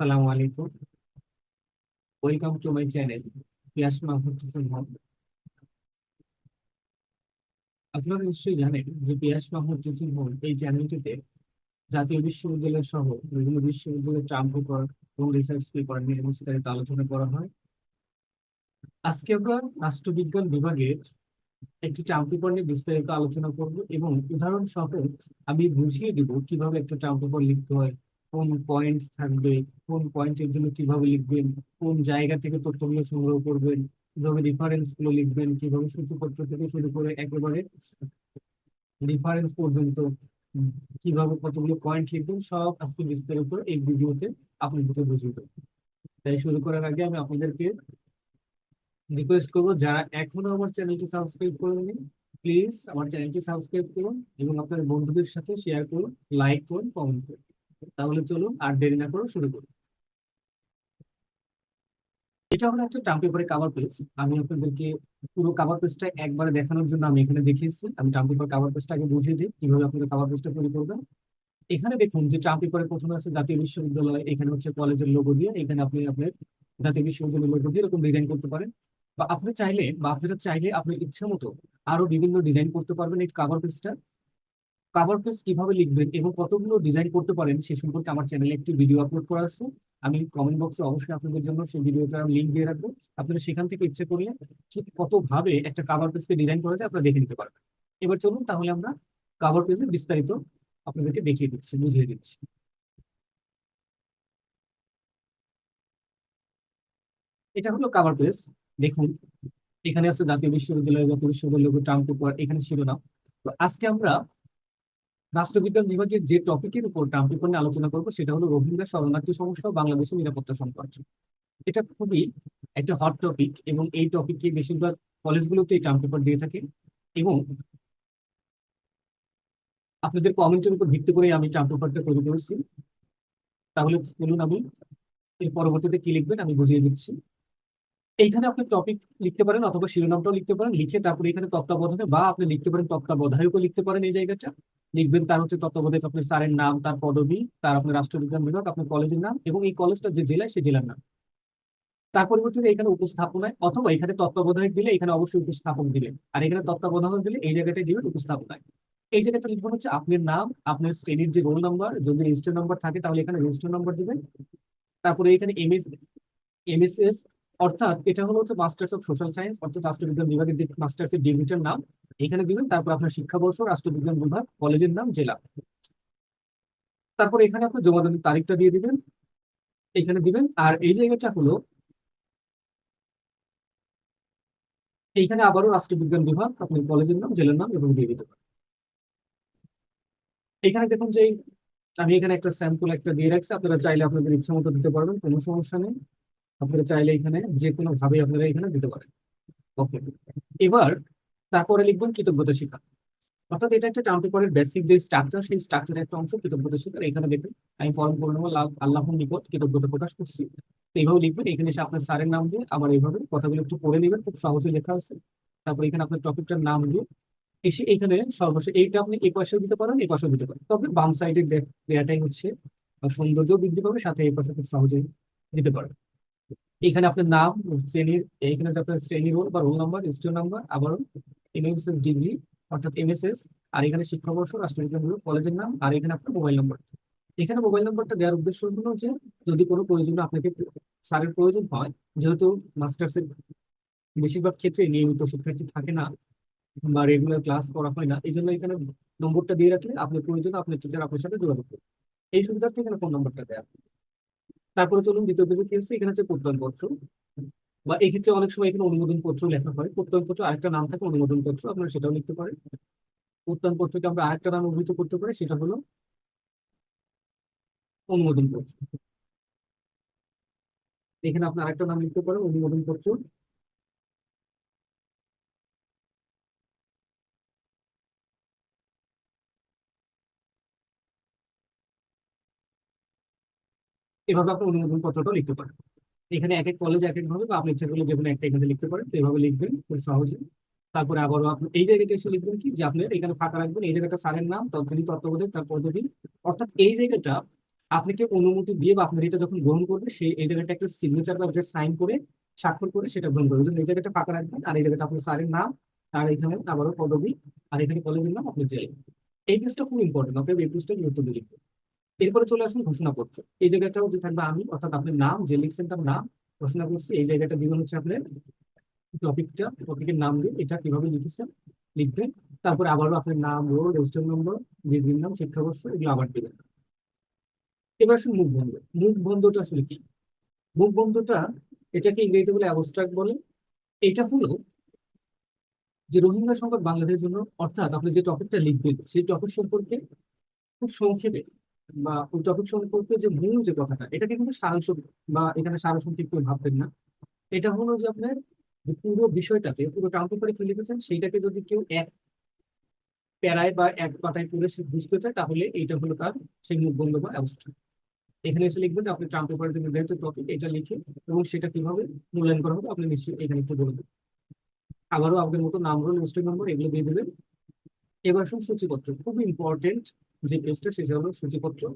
সালামু আলাইকুম। Welcome to my channel Piyas Mahmud Hossain Haque আপনারা নিশ্চয়ই জানেন যে পিয়াস মাহমুদ হোসেন হক এই চ্যানেলটিতে জাতীয় বিশ্ববিদ্যালয় সহ বিভিন্ন বিশ্ববিদ্যালয়ের ট্রাম্প পেপার এবং রিসার্চ পেপার নিয়ে বিস্তারিত আলোচনা করা হয়। আজকে আমরা রাষ্ট্রবিজ্ঞান বিভাগের একটি ট্রাম্প পেপার নিয়ে বিস্তারিত আলোচনা করব এবং উদাহরণ সহ আমি বুঝিয়ে দিব কীভাবে একটা ট্রাম্প পেপার লিখতে হয় কোন পয়েন্ট থাকবে, কোন পয়েন্টের জন্য কীভাবে লিখবেন, কোন জায়গা থেকে তথ্যগুলো সংগ্রহ করবেন, কীভাবে রেফারেন্সগুলো লিখবেন, কীভাবে সূচিপত্র থেকে শুরু করে একেবারে রেফারেন্স পর্যন্ত, কীভাবে কতগুলো পয়েন্ট লিখবেন, সব আজকে বিস্তারিত এই ভিডিওতে আপনাদেরকে বুঝিয়ে দেবো। তাই শুরু করার আগে আমি আপনাদেরকে রিকোয়েস্ট করব, যারা এখনও আমার চ্যানেলটি সাবস্ক্রাইব করেননি প্লিজ আমার চ্যানেলটি সাবস্ক্রাইব করুন এবং আপনার বন্ধুদের সাথে শেয়ার করুন লাইক করুন কমেন্ট করুন। তাহলে চলুন আর দেরি না করে শুরু করুন এটা হলো একটা টার্ম পেপারের কাভার পেজ আমি আপনাদেরকে পুরো কাভার পেজটা একবারে দেখানোর জন্য আমি এখানে দেখিয়েছি। আমি টার্ম পেপার কাভার পেজটা আগে বুঝিয়ে দিই, কীভাবে আপনারা কাভার পেজটা তৈরি করবেন। এখানে দেখুন যে টার্ম পেপারে প্রথমে আছে জাতীয় বিশ্ববিদ্যালয়, এখানে হচ্ছে কলেজের লোগো দিয়ে, এখানে আপনি আপনার জাতীয় বিশ্ববিদ্যালয়ের লোগো দিয়ে এরকম ডিজাইন করতে পারেন। বা আপনি চাইলে, বা আপনারা চাইলে আপনার ইচ্ছা মতো আরও বিভিন্ন ডিজাইন করতে পারবেন এই কাভার পেজটা কাভার পেজ কীভাবে লিখবেন এবং কতগুলো ডিজাইন করতে পারেন, সে সম্পর্কে আমার চ্যানেলে একটি ভিডিও আপলোড করা আছে। আমি কমেন্ট বক্সে অবশ্যই আপনাদের জন্য সেই ভিডিওটার লিঙ্ক দিয়ে রাখব। আপনারা সেখান থেকে ইচ্ছে করলে ঠিক কতভাবে একটা কাভার পেজকে ডিজাইন করা যায় আপনারা দেখে নিতে পারবেন। এবার চলুন তাহলে আমরা কাভার পেজে বিস্তারিত আপনাদেরকে দেখিয়ে দিচ্ছি, বুঝিয়ে দিচ্ছি। এটা হলো কাভার পেজ দেখুন, এখানে আছে জাতীয় বিশ্ববিদ্যালয় জাতীয় বিশ্ববিদ্যালয় ট্রাম পেপার এখানে শিরোনাম। তো আজকে আমরা রাষ্ট্রবিজ্ঞান বিভাগের যে টপিকের উপর নিয়ে আলোচনা করব, সেটা হলো রোহিঙ্গা শরণার্থী সমস্যা বাংলাদেশের নিরাপত্তা সম্পর্ক। এটা খুবই একটা হট টপিক এবং এই টপিকে বেশিরভাগ কলেজগুলোতে এই ট্রাম পেপার দিয়ে থাকে এবং আপনাদের কমেন্টের উপর ভিত্তি করে আমি ট্রাম পেপারটা তৈরি করেছি। তাহলে বলুন আমি এর পরবর্তীতে কি লিখবেন আমি বুঝিয়ে দিচ্ছি। এইখানে আপনি টপিক লিখতে পারেন অথবা শিরোনামটাও লিখতে পারেন, লিখে তারপরে এখানে তত্ত্বাবধানে বা আপনি লিখতে পারেন তত্ত্বাবধায়কও লিখতে পারেন এই জায়গাটা। লিখবেন, তার হচ্ছে তত্ত্বাবধায়ক আপনার স্যারের নাম, তার পদবি, তার আপনার রাষ্ট্রবিজ্ঞান বিভাগ, আপনার কলেজের নাম এবং এই কলেজটা যে জেলায় সেই জেলার নাম। তার পরিবর্তে এখানে উপস্থাপনায় অথবা এখানে তত্ত্বাবধায়ক দিলে এখানে অবশ্যই উপস্থাপক দিলেন আর এখানে তত্ত্বাবধায়ক দিলে এই জায়গাটায় দিবেন উপস্থাপনায়। এই জায়গাটা লিখবেন হচ্ছে আপনার নাম, আপনার শ্রেণির যে রোল নাম্বার, যদি রেজিস্টার নাম্বার থাকে তাহলে এখানে রেজিস্টার নাম্বার দিবেন। তারপরে এখানে এমএস, এমএসএস অর্থাৎ এটা হলো হচ্ছে মাস্টার্স অফ সোশ্যাল সায়েন্স অর্থাৎ রাষ্ট্রবিজ্ঞান বিভাগের যে মাস্টার্সের ডিগ্রিটার নাম, এখানে দিবেন তারপর আপনার শিক্ষাবর্ষ, রাষ্ট্রবিজ্ঞান বিভাগ, কলেজের নাম, জেলা। তারপর এখানে আপনার জমা দেওয়ার তারিখটা দিয়ে দিবেন। এখানে দিবেন, আর এই জায়গাটা হলো এইখানে আবারও রাষ্ট্রবিজ্ঞান বিভাগ আপনি কলেজের নাম, জেলার নাম এবং দিয়ে দিতে পারেন। এখানে দেখুন যে, আমি এখানে একটা স্যাম্পল একটা দিয়ে রাখছি, আপনারা চাইলে আপনাদের ইচ্ছা মতো দিতে পারবেন, কোনো সমস্যা নেই। আপনারা চাইলে এখানে যে কোনো ভাবে আপনারা এখানে দিতে পারেন। ওকে এবার তারপরে লিখবেন কৃতজ্ঞতা শিক্ষা। অর্থাৎ এটা একটা টার্ম পেপারের বেসিক যে স্ট্রাকচার সেই স্ট্রাকচারের একটা অংশ কৃতজ্ঞতা শিক্ষা এখানে দেখবেন আমি পরম করে নেব আল্লাহর নিকট কৃতজ্ঞতা প্রকাশ করছি। এইভাবে লিখবেন, এখানে এসে আপনার স্যারের নাম দিয়ে আবার এইভাবে কথাগুলো একটু পড়ে নেবেন, খুব সহজে লেখা আছে। তারপর এখানে আপনার টপিকটার নাম দিয়ে এসে এখানে সর্বশেষ এইটা আপনি এই পাশেও দিতে পারেন, এই পাশেও দিতে পারেন। তবে বাম সাইডে দেওয়াটাই হচ্ছে সৌন্দর্য বৃদ্ধি পাবে, সাথে এই পাশে খুব সহজেই দিতে পারেন এখানে আপনার নাম, শ্রেণির, এইখানে আপনার শ্রেণি রোল বা রোল নাম্বার রেজিস্টার নাম্বার, আবারও এমএসএস ডিগ্রি, অর্থাৎ এমএসএস, আর এখানে শিক্ষাবর্ষ রাষ্ট্রবিজ্ঞান কলেজের নাম, আর এখানে আপনার মোবাইল নাম্বার। এখানে মোবাইল নাম্বারটা দেওয়ার উদ্দেশ্য হলো যে, যদি কোনো প্রয়োজন আপনাকে, স্যারের প্রয়োজন হয়, যেহেতু মাস্টার্সের বেশিরভাগ ক্ষেত্রে নিয়মিত শিক্ষার্থী থাকে না, বা রেগুলার ক্লাস করা হয় না এই জন্য এখানে নম্বরটা দিয়ে রাখলে আপনার প্রয়োজন, আপনার টিচার আপনার সাথে যোগাযোগ করবে। এই সুবিধার্থে এখানে ফোন নম্বরটা দেওয়া তারপরে চলুন দ্বিতীয় পেজে কি হচ্ছে এখানে হচ্ছে প্রত্যয়নপত্র। বা এই ক্ষেত্রে অনেক সময় এখানে অনুমোদন পত্র লেখা হয়। প্রত্যয়নপত্র আরেকটা নাম থাকে অনুমোদন পত্র আপনারা সেটাও লিখতে পারেন। প্রত্যয়নপত্রকে আমরা আরেকটা নাম অভিহিত করতে পারি, সেটা হলো অনুমোদন পত্র এখানে আপনার আরেকটা নাম লিখতে পারেন অনুমোদন পত্র এভাবে আপনি অনুমোদন পত্রটা লিখতে পারেন। এখানে এক এক কলেজ এক এক ভাবে, বা আপনি ইচ্ছা করলে একটা এখানে লিখতে পারেন, তো এভাবে লিখবেন খুব সহজে। তারপরে আবারও আপনি এই জায়গাটা এসে লিখবেন কি, যে আপনি এখানে ফাঁকা রাখবেন, এই জায়গাটা স্যারের নাম তৎকালীন তত্ত্বাবধায়ক, তার পদবি অর্থাৎ এই জায়গাটা আপনাকে অনুমতি দিয়ে বা আপনার এটা যখন গ্রহণ করবে সেই এই জায়গাটা একটা সিগনেচার বা সাইন করে, স্বাক্ষর করে সেটা গ্রহণ করবে। এই জায়গাটা ফাঁকা রাখবেন, আর এই জায়গাটা আপনার স্যারের নাম, আর এখানে আবারও পদবি, আর এখানে কলেজের নাম, আপনার জেল। এই পেজটা খুব ইম্পর্টেন্ট অতএব এই পেজটা গুরুত্ব দিয়ে লিখবেন। এরপরে চলে আসুন ঘোষণা ঘোষণাপত্র। এই জায়গাটাও যে থাকবে আমি, অর্থাৎ আপনার নাম, যে লিখছেন তার নাম, ঘোষণা করছি, এই জায়গাটা দিবেন হচ্ছে আপনার টপিকটা, টপিকের নাম দিয়ে এটা কীভাবে লিখেছেন, লিখবেন, তারপরে আবারও আপনার নাম রোল রেজিস্টার নম্বর ডিগ্রির নাম, শিক্ষাবর্ষ, এগুলো আবার দেবেন। এবার আসুন মুখ বন্ধ। মুখ বন্ধটা আসলে কি? মুখ বন্ধটা এটাকে ইংরেজিতে বলে অ্যাবস্ট্রাক্ট বলে। এটা হলো যে রোহিঙ্গা সংকট বাংলাদেশের জন্য, অর্থাৎ আপনি যে টপিকটা লিখবেন, সেই টপিক সম্পর্কে খুব সংক্ষেপে বা ওই টপিক সম্পর্কে যে মূল যে কথাটা, এটাকে কিন্তু সারাংশ বা এখানে সারসংক্ষিপ্ত ভাববেন না। এটা হলো যে আপনার যে পুরো বিষয়টাকে, পুরো টাউন পেপারে কি লিখেছেন, সেইটাকে যদি কেউ এক প্যারায় বা এক পাতায় তুলে সে বুঝতে চায়, তাহলে এইটা হলো তার সেই মুখ বন্ধ বা অবস্থা। এখানে এসে লিখবেন যে আপনি ট্রাম্প পেপারের যে নির্ধারিত টপিক এটা লিখে এবং সেটা কীভাবে মূল্যায়ন করা হবে, আপনি নিশ্চয়ই এখানে একটু বলে দেবেন আবারও আপনার মতো নাম রোল রেজিস্ট্রেশন নম্বর এগুলো দিয়ে দেবেন। এবার আসুন সূচিপত্র। খুব ইম্পর্টেন্ট যে পেজটা সেটা হলো সূচিপত্র।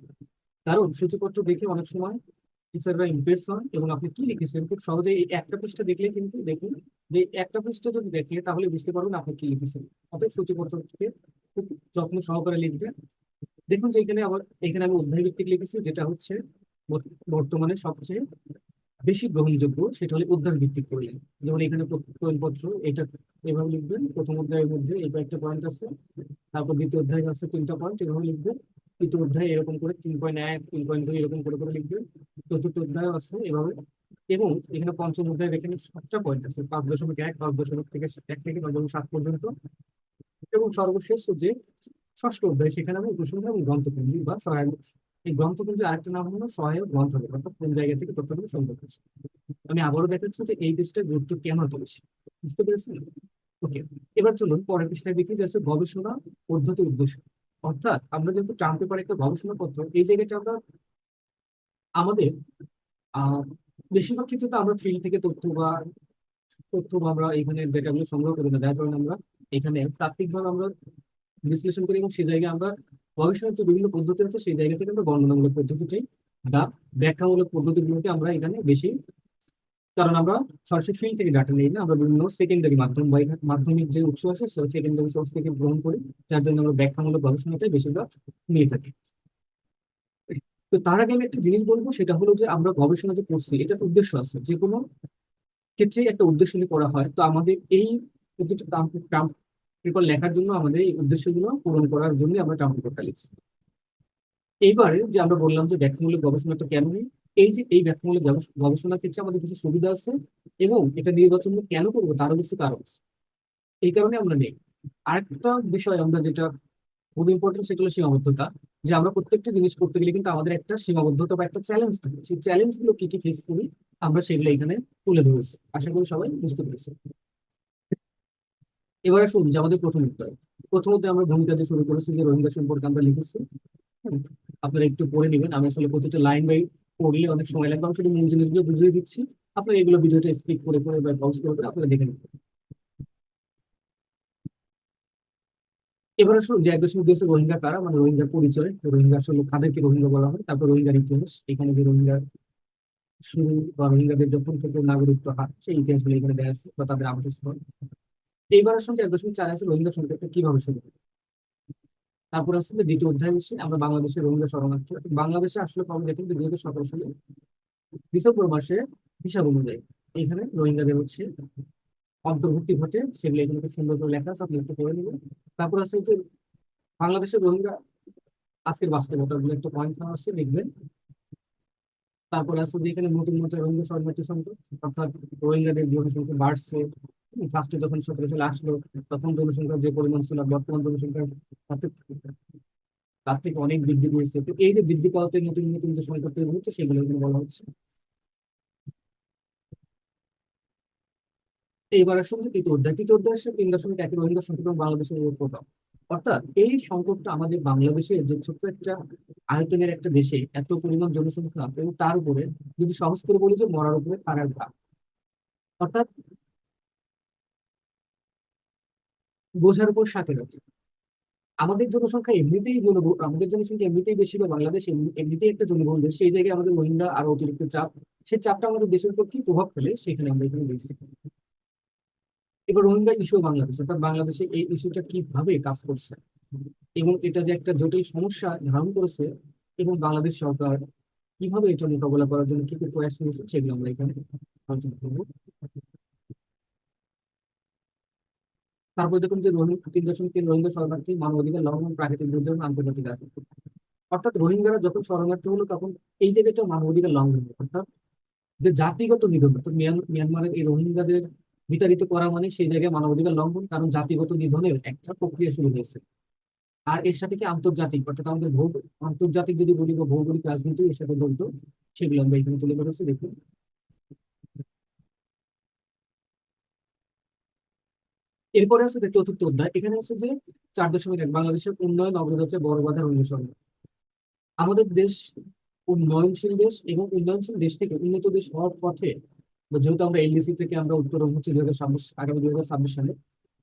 কারণ সূচিপত্র দেখে অনেক সময় টিচাররা ইমপ্রেস হন এবং আপনি কি লিখেছেন? খুব সহজে এই একটা পৃষ্ঠা দেখলে কিন্তু দেখুন যে একটা পৃষ্ঠা যদি দেখে, তাহলে বুঝতে পারবেন আপনি কি লিখেছেন। অতএব সূচিপত্রকে খুব যত্ন সহকারে লিখবেন। দেখুন যে এখানে আবার, এখানে আমি অধ্যায় ভিত্তিক লিখেছি, যেটা হচ্ছে বর্ত- বর্তমানে সবচেয়ে বেশি গ্রহণযোগ্য, সেটা হলে অধ্যায় ভিত্তিক করলেন যেমন এখানে প্রত্যয়নপত্র, এটা এভাবে লিখবেন। প্রথম অধ্যায়ের মধ্যে এই কয়েকটা পয়েন্ট আছে, তারপর দ্বিতীয় অধ্যায় আছে, তিনটা পয়েন্ট এভাবে লিখবেন। তৃতীয় অধ্যায় এরকম করে তিন পয়েন্ট এক, তিন পয়েন্ট দুই এরকম করে করে লিখবেন। চতুর্থ অধ্যায় আছে এভাবে। এবং এখানে পঞ্চম অধ্যায় এখানে সাতটা পয়েন্ট আছে, পাঁচ দশমিক এক, পাঁচ দশমিক থেকে এক থেকে পাঁচ দশমিক সাত পর্যন্ত। এবং সর্বশেষ যে ষষ্ঠ অধ্যায়, সেখানে আমি উপসংহার এবং গ্রন্থপুঞ্জি বা সহায়ক এই গ্রন্থপুঞ্জি আরেকটা নাম হলো সহায়ক গ্রন্থ অর্থাৎ কোন জায়গা থেকে তথ্যগুলো সংগ্রহ করছে। আমি আবারও দেখাচ্ছি যে এই পেজটার গুরুত্ব কেন এত বেশি, বুঝতে পেরেছেন? ওকে, এবার চলুন পরের পৃষ্ঠায় দেখি যে হচ্ছে গবেষণা পদ্ধতি উদ্দেশ্য। অর্থাৎ আমরা যেহেতু টার্ম পেপার একটা গবেষণা পত্র, এই জায়গাটা আমরা আমাদের আহ বেশিরভাগ ক্ষেত্রে তো আমরা ফিল্ড থেকে তথ্য বা তথ্য বা আমরা এখানে ডেটাগুলো সংগ্রহ করি না। যার কারণে আমরা এখানে তাত্ত্বিকভাবে আমরা বিশ্লেষণ করি এবং সেই জায়গায় আমরা গবেষণার বিভিন্ন পদ্ধতি আছে, সেই জায়গা থেকে আমরা বর্ণনামূলক পদ্ধতিটাই বা ব্যাখ্যামূলক পদ্ধতিগুলোকে আমরা এখানে বেশি, কারণ আমরা সরাসরি ফিল্ড থেকে ডাটা নিই না, আমরা বিভিন্ন সেকেন্ডারি মাধ্যম বা মাধ্যমিক যে উৎস আছে সেই সেকেন্ডারি সোর্স থেকে গ্রহণ করি, যার জন্য আমরা ব্যাখ্যামূলক গবেষণাটাই বেশিরভাগ নিয়ে থাকি। তো তার আগে আমি একটা জিনিস বলব, সেটা হলো যে আমরা গবেষণা যে করছি, এটার উদ্দেশ্য আছে। যে কোনো ক্ষেত্রে একটা উদ্দেশ্য নিয়ে করা হয়। তো আমাদের এই পেপার লেখার জন্য আমাদের এই উদ্দেশ্যগুলো পূরণ করার জন্য আমরা ট্রাম্প পেপারটা লিখছি। এইবারে যে আমরা বললাম যে ব্যাখ্যামূলক গবেষণাটা কেন নেই, এই যে, এই ব্যাখ্যামূলক গবেষ- গবেষণার ক্ষেত্রে আমাদের কিছু সুবিধা আছে এবং এটা নির্বাচন কেন করব তারও কিছু কারণ আছে। এই কারণে আমরা নেই। আরেকটা বিষয় আমরা যেটা খুব ইম্পর্টেন্ট সেটা হলো সীমাবদ্ধতা, যে আমরা প্রত্যেকটা জিনিস করতে গেলে কিন্তু আমাদের একটা সীমাবদ্ধতা বা একটা চ্যালেঞ্জ থাকে। সেই চ্যালেঞ্জগুলো কি কি ফেস করি, আমরা সেগুলো এখানে তুলে ধরেছি। আশা করি সবাই বুঝতে পেরেছি এবারে শুনুন যে আমাদের প্রথম উত্তর। প্রথমত আমরা ভূমিকা দিয়ে শুরু করেছি যে রোহিঙ্গা সম্পর্কে আমরা লিখেছি। আপনারা একটু পড়ে নেবেন। আমি আসলে প্রতিটা লাইন বাই পড়লে অনেক সময় লাগবে। আমি শুধু মূল জিনিসগুলো বুঝিয়ে দিচ্ছি। আপনারা এগুলো ভিডিওটা স্পিক করে করে বা পজ করে করে আপনারা দেখে নেবেন। এবার আসলে যে এক দশমিক দুই রোহিঙ্গা কারা? মানে রোহিঙ্গার পরিচয়। রোহিঙ্গা আসলে কাদেরকে রোহিঙ্গা বলা হয়? তারপর রোহিঙ্গার ইতিহাস। এখানে যে রোহিঙ্গা শুরু বা রোহিঙ্গাদের যখন থেকে নাগরিকত্ব হাত সেই ইতিহাসগুলো এখানে দেওয়া আছে বা তাদের আবাসস্থল। এইবার আসলে এক দশমিক চার আছে রোহিঙ্গা সংকটটা কীভাবে শুরু হবে? তারপর আসলে দ্বিতীয় অধ্যায় হচ্ছে আমরা বাংলাদেশের রোহিঙ্গা শরণার্থী। বাংলাদেশে আসলে কবে দেখেন দুই হাজার সতেরো সালে ডিসেম্বর মাসে হিসাব অনুযায়ী। এখানে রোহিঙ্গাদের হচ্ছে অন্তর্ভুক্তি ঘটে, সেগুলো এখানে খুব সুন্দর করে লেখা আছে, আপনি পড়ে নেবেন। তারপর আছে যে বাংলাদেশের রোহিঙ্গা, আজকের বাস্তবতা বলে একটা পয়েন্ট আছে, লিখবেন। তারপর আছে যে এখানে নতুন নতুন রোহিঙ্গা শরণার্থী সংখ্যা, অর্থাৎ রোহিঙ্গাদের জনসংখ্যা বাড়ছে ফার্স্টে যখন সতেরো সালে আসলো, তখন জনসংখ্যা যে পরিমাণ ছিল বর্তমান জনসংখ্যা তার থেকে অনেক বৃদ্ধি পেয়েছে। তো এই যে বৃদ্ধি পাওয়াতে নতুন নতুন যে সংকট তৈরি হচ্ছে, সেগুলো এখানে বলা হচ্ছে। এইবার আসলে তৃতীয় অধ্যায়। তৃতীয় অধ্যায় আসলে তিন দশমিক এক রোহিঙ্গা সংকট বাংলাদেশের প্রভাব অর্থাৎ এই সংকটটা আমাদের বাংলাদেশের যে ছোট্ট একটা আয়তনের একটা দেশে এত পরিমাণ জনসংখ্যা এবং তার উপরে যদি সহজ করে বলি যে মরার উপরে তারার ভাগ অর্থাৎ বোঝার উপর সাথে রাখি। আমাদের জনসংখ্যা এমনিতেই জনবহুল আমাদের জনসংখ্যা এমনিতেই বেশি বা বাংলাদেশ এমনিতেই একটা জনবহুল দেশ, সেই জায়গায় আমাদের রোহিঙ্গা আরও অতিরিক্ত চাপ, সেই চাপটা আমাদের দেশের উপর কি প্রভাব ফেলে? সেখানে আমরা এখানে দেখছি। এবার রোহিঙ্গা ইস্যু বাংলাদেশ, অর্থাৎ বাংলাদেশে এই ইস্যুটা কীভাবে কাজ করছে? এবং এটা যে একটা জটিল সমস্যা ধারণ করেছে, এবং বাংলাদেশ সরকার কীভাবে এটা মোকাবেলা করার জন্য কি কি প্রয়াস নিয়েছে, সেগুলো আমরা এখানে আলোচনা করব। তারপর দেখুন যে রোহিঙ্গা তিন দশমিক তিন রোহিঙ্গা শরণার্থী মানবাধিকার লঙ্ঘন প্রাকৃতিক দুর্যোগ আন্তর্জাতিক রাজনীতি অর্থাৎ রোহিঙ্গারা যখন শরণার্থী হলো তখন এই জায়গাটা মানবাধিকার লঙ্ঘন অর্থাৎ যে জাতিগত নিধন, অর্থাৎ মিয়ানমারের এই রোহিঙ্গাদের বিতাড়িত করা মানে সেই জায়গায় মানবাধিকার লঙ্ঘন, কারণ জাতিগত নিধনের একটা প্রক্রিয়া শুরু হয়েছে। আর এর সাথে কি আন্তর্জাতিক, অর্থাৎ আমাদের ভৌগ, আন্তর্জাতিক যদি বলি বা ভৌগোলিক রাজনীতি এর সাথে জড়িত, সেগুলো আমরা এখানে তুলে ধরেছি। দেখুন এরপরে আছে যে চতুর্থ অধ্যায়। এখানে আছে যে চার দশমিক এক, বাংলাদেশের উন্নয়ন অগ্রযাত্রা বড় বাধার অনুসরণ আমাদের দেশ উন্নয়নশীল দেশ এবং উন্নয়নশীল দেশ থেকে উন্নত দেশ হওয়ার পথে, যেহেতু আমরা এলডিসি থেকে আমরা উত্তরণ হচ্ছে দুই হাজার ছাব্বিশ, আগামী দুই হাজার ছাব্বিশ সালে,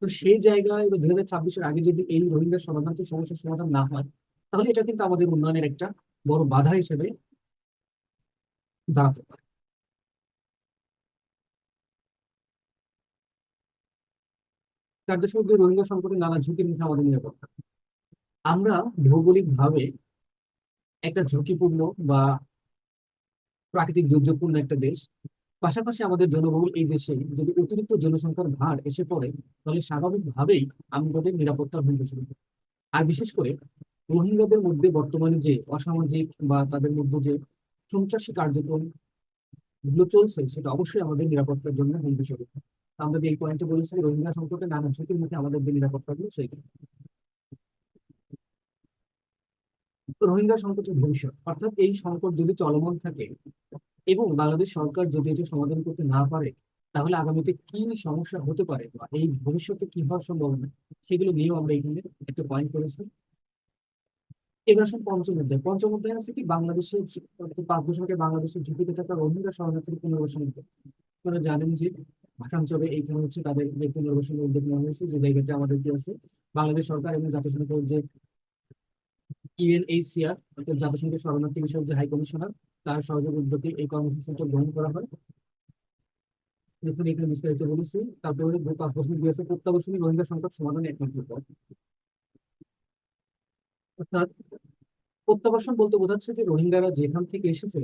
তো সেই জায়গায় দুই হাজার ছাব্বিশের আগে যদি এই রোহিঙ্গা সমাধান সমস্যার সমাধান না হয়, তাহলে এটা কিন্তু আমাদের উন্নয়নের একটা বড় বাধা হিসেবে দাঁড়াতে পারে। দুই রোহিঙ্গা সংকটের নানা ঝুঁকির মুখে আমাদের নিরাপত্তা। আমরা ভৌগোলিক ভাবে একটা ঝুঁকিপূর্ণ বা প্রাকৃতিক দুর্যোগপূর্ণ একটা দেশ। পাশাপাশি আমাদের জনবহুল এই দেশে যদি অতিরিক্ত জনসংখ্যার ভার এসে পড়ে, তাহলে স্বাভাবিকভাবেই আমাদের নিরাপত্তার হুমকি শুরু। আর বিশেষ করে রোহিঙ্গাদের মধ্যে বর্তমানে যে অসামাজিক বা তাদের মধ্যে যে সন্ত্রাসী কার্যক্রমগুলো চলছে, সেটা অবশ্যই আমাদের নিরাপত্তার জন্য হুমকি স্বরূপ আমরা যে পয়েন্টে বলেছি রোহিঙ্গা সংকটে ঝুঁকির মুখে আমাদের যে নিরাপত্তাগুলো রোহিঙ্গা সংকটের ভবিষ্যৎ, অর্থাৎ এই সংকট যদি চলমান থাকে এবং বাংলাদেশ সরকার যদি এটা সমাধান করতে না পারে, তাহলে আগামীতে কি সমস্যা হতে পারে বা এই ভবিষ্যতে কি হওয়ার সম্ভাবনা, সেগুলো নিয়েও আমরা এখানে একটা পয়েন্ট করেছি। এবার আসুন পঞ্চম অধ্যায়। পঞ্চম অধ্যায় আছে কি বাংলাদেশের পাঁচ দশকে বাংলাদেশের ঝুঁকিতে থাকা রোহিঙ্গা শরণার্থীর পুনর্বাসন আপনারা জানেন যে ভাষাঞ্চলে এইখানে হচ্ছে তাদের যে পুনর্বাসনের উদ্যোগ নেওয়া হয়েছে, যে জায়গাটা আমাদের কি আছে, বাংলাদেশ সরকার এবং জাতিসংঘের যে ইউএনএইচসিআর অর্থাৎ জাতিসংঘের শরণার্থী বিষয়ক যে হাই কমিশনার, তার সহযোগ উদ্যোগে এই কর্মসূচিটা গ্রহণ করা হয়। এখানে বিস্তারিত বলেছি, তারপরে পাঁচ দশমিক দুই আছে রোহিঙ্গা সংকট সমাধানে একমাত্র পথ। অর্থাৎ প্রত্যাবাসন বলতে বোঝাচ্ছে যে রোহিঙ্গারা যেখান থেকে এসেছে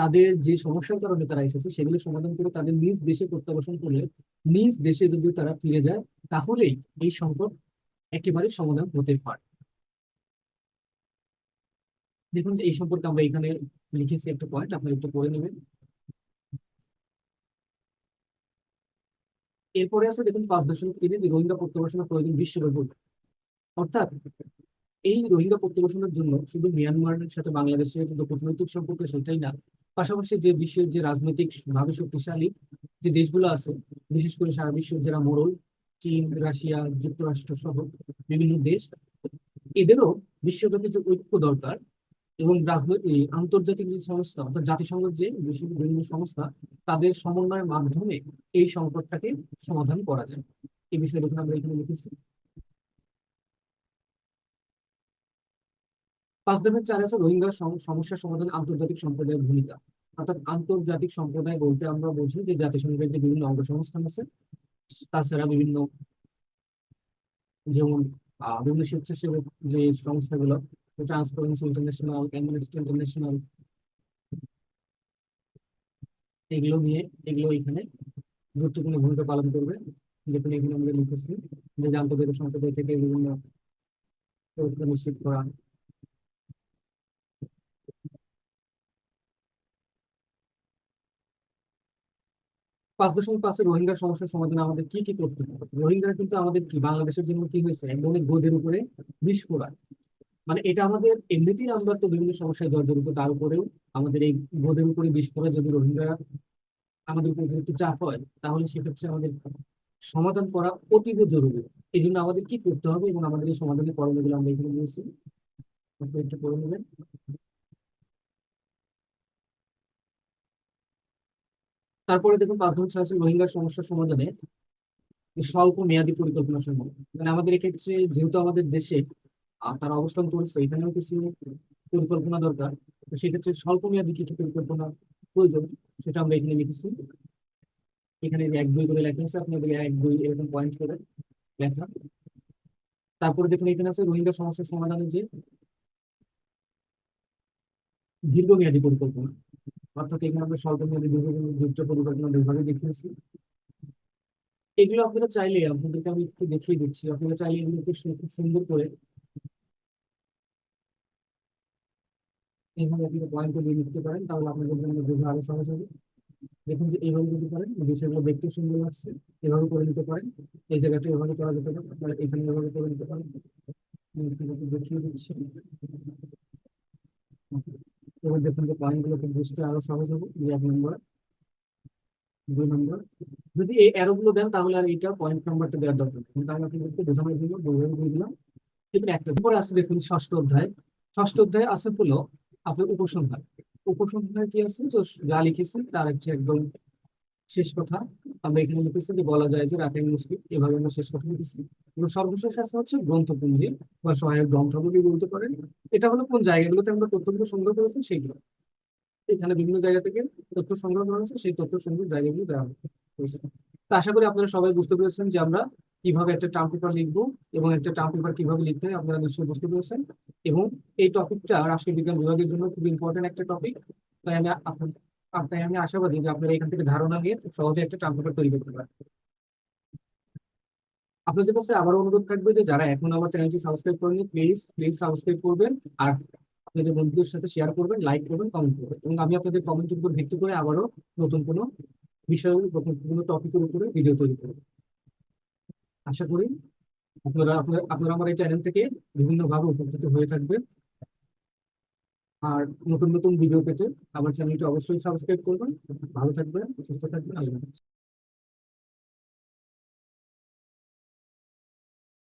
তাদের যে সমস্যার কারণে তারা এসেছে, সেগুলো সমাধান করে তাদের নিজ দেশে প্রত্যাবাসন করলে, নিজ দেশে যদি তারা ফিরে যায়, তাহলেই এই সংকট একেবারে সমাধান হতে পারে। দেখুন যে এই সম্পর্কে আমরা এখানে লিখেছি একটা পয়েন্ট আপনারা একটু পড়ে নেবেন। এরপরে আছে দেখুন পাঁচ দশমিক তিনে যে রোহিঙ্গা প্রত্যাবাসনের প্রয়োজন বিশ্বব্যাপী। অর্থাৎ এই রোহিঙ্গা প্রত্যাবাসনের জন্য শুধু মিয়ানমারের সাথে বাংলাদেশের যে কূটনৈতিক সম্পর্ক সেটাই না পাশাপাশি যে বিশ্বের যে রাজনৈতিক ভাবে শক্তিশালী যে দেশগুলো আছে, বিশেষ করে সারা বিশ্বের যারা মোড়ল, চীন, রাশিয়া, যুক্তরাষ্ট্র সহ বিভিন্ন দেশ, এদেরও বিশ্বব্যাপী যে ঐক্য দরকার এবং রাজনৈতিক আন্তর্জাতিক যে সংস্থা, অর্থাৎ জাতিসংঘের যে বিভিন্ন সংস্থা, তাদের সমন্বয়ের মাধ্যমে এই সংকটটাকে সমাধান করা যায়। এই বিষয়ে আমরা এখানে লিখেছি। পাঁচ দশমিক চার আছে, রোহিঙ্গা সম- সমস্যা সমাধানে, আন্তর্জাতিক সম্প্রদায়ের ভূমিকা। অর্থাৎ আন্তর্জাতিক সম্প্রদায় বলতে আমরা বুঝি যে জাতিসংঘের যে বিভিন্ন অঙ্গ সংস্থান আছে, তাছাড়া বিভিন্ন যেমন বিভিন্ন স্বেচ্ছাসেবক যে সংস্থাগুলো, ট্রান্সপারেন্সি ইন্টারন্যাশনাল, অ্যামনেস্টি ইন্টারন্যাশনাল, এগুলো নিয়ে, এগুলো এখানে গুরুত্বপূর্ণ ভূমিকা পালন করবে। যেখানে এখানে আমরা লিখেছি যে আন্তর্জাতিক সম্প্রদায় থেকে বিভিন্ন সুরক্ষা নিশ্চিত করা পাঁচ দশমিক পাঁচে রোহিঙ্গা সমস্যার সমাধানে আমাদের কি কি করতে হবে? রোহিঙ্গা কিন্তু আমাদের কি, বাংলাদেশের জন্য কি হয়েছে? এক গোদের উপরে বিস্ফোরণ। মানে এটা আমাদের এমনিতেই আমরা তো বিভিন্ন সমস্যায় জর্জরিত, তার উপরেও আমাদের এই গোদের উপরে বিস্ফোরণ যদি রোহিঙ্গা আমাদের উপর অতিরিক্ত চাপ হয়, তাহলে সেক্ষেত্রে আমাদের সমাধান করা অতীব জরুরি। এই জন্য আমাদের কি করতে হবে এবং আমাদের এই সমাধানের করণীয়গুলো আমরা এখানে বলছি। একটু করে নেবেন। তারপরে দেখুন প্রাথমিক শাসন রোহিঙ্গা সমস্যার সমাধানে স্বল্প মেয়াদী পরিকল্পনা সম্ভব। মানে আমাদের এক্ষেত্রে যেহেতু আমাদের দেশে তারা অবস্থান করছে, এখানেও কিছু পরিকল্পনা দরকার। তো সেক্ষেত্রে স্বল্প মেয়াদী কিছু পরিকল্পনা প্রয়োজন, সেটা আমরা এখানে লিখেছি। এখানে এক দুই করে লেখা আছে আপনাদের এক দুই এরকম পয়েন্ট করে লেখা। তারপরে দেখুন এখানে আছে রোহিঙ্গা সমস্যার সমাধানে যে দীর্ঘমেয়াদী পরিকল্পনা। অর্থাৎ এখানে আমরা স্বল্প মেয়াদী দীর্ঘমেয়াদী দুটো পরিকল্পনা দুইভাবে দেখিয়েছি। এগুলো আপনারা চাইলে আপনাদেরকে আমি একটু দেখিয়ে দিচ্ছি। আপনারা চাইলে এগুলোকে খুব সুন্দর করে এইভাবে আপনি পয়েন্ট দিয়ে লিখতে পারেন, তাহলে আপনাদের জন্য বোঝা আরও সহজ হবে। দেখুন যে এইভাবে দিতে পারেন বিষয়গুলো দেখতে সুন্দর লাগছে, এভাবে করে নিতে পারেন। এই জায়গাটা এভাবে করা যেতে পারে, আপনারা এখানে এভাবে করে নিতে পারেন। দেখিয়ে দিচ্ছি। এবার দেখুন যে পয়েন্টগুলোকে বুঝতে আরও সহজ হবে। এই এক নম্বর দুই নম্বর যদি এই অ্যারো গুলো দেন তাহলে আর এইটা পয়েন্ট নাম্বারটা দেওয়ার দরকার কিন্তু আমি বলতে বোঝানোর জন্য দুইভাবে দিয়ে দিলাম। এবার একটা পরে আছে দেখুন ষষ্ঠ অধ্যায়। ষষ্ঠ অধ্যায় আছে হলো আপনার উপসংহার। উপসংহার কি আছে? যা লিখেছেন তার হচ্ছে একদম শেষ কথা। আমরা এখানে লিখেছি যে, বলা যায় যে, রাতের মুসলিম, এভাবে আমরা শেষ কথা লিখেছি। এবং সর্বশেষ আছে হচ্ছে গ্রন্থপুঞ্জি বা সহায়ক গ্রন্থাবলী বলতে পারেন। এটা হলো কোন জায়গাগুলোতে আমরা তথ্যগুলো সংগ্রহ করেছি? সেইগুলো। এখানে বিভিন্ন জায়গা থেকে তথ্য সংগ্রহ করা হয়েছে, সেই তথ্য সংগ্রহ জায়গাগুলো দেওয়া হয়েছে। তো আশা করি আপনারা সবাই বুঝতে পেরেছেন যে, আমরা কীভাবে একটা টার্ম পেপার লিখব এবং একটা টার্ম পেপার কীভাবে লিখতে হয় আপনারা নিশ্চয়ই বুঝতে পেরেছেন। এবং এই টপিকটা রাষ্ট্রীয় বিজ্ঞান বিভাগের জন্য খুব ইম্পর্টেন্ট একটা টপিক তাই আমি আপনার তাই আমি আশাবাদী যে আপনারা এখান থেকে ধারণা নিয়ে সহজে একটা টার্ম পেপার তৈরি করতে পারেন আপনাদের কাছে আবার অনুরোধ থাকবে যে যারা এখন আমার চ্যানেলটি সাবস্ক্রাইব করেনি প্লিজ প্লিজ সাবস্ক্রাইব করবেন আর আপনাদের বন্ধুদের সাথে শেয়ার করবেন লাইক করবেন কমেন্ট করবেন এবং আমি আপনাদের কমেন্টের উপর ভিত্তি করে আবারও নতুন কোনো বিষয়, নতুন কোনো টপিকের উপরে ভিডিও তৈরি করব। আশা করি আপনারা আপনারা আমার এই চ্যানেল থেকে বিভিন্নভাবে উপকৃত হয়ে থাকবেন। আর নতুন নতুন ভিডিও পেতে আমার চ্যানেলটি অবশ্যই সাবস্ক্রাইব করবেন ভালো থাকবেন, সুস্থ থাকবেন, আল্লাহ।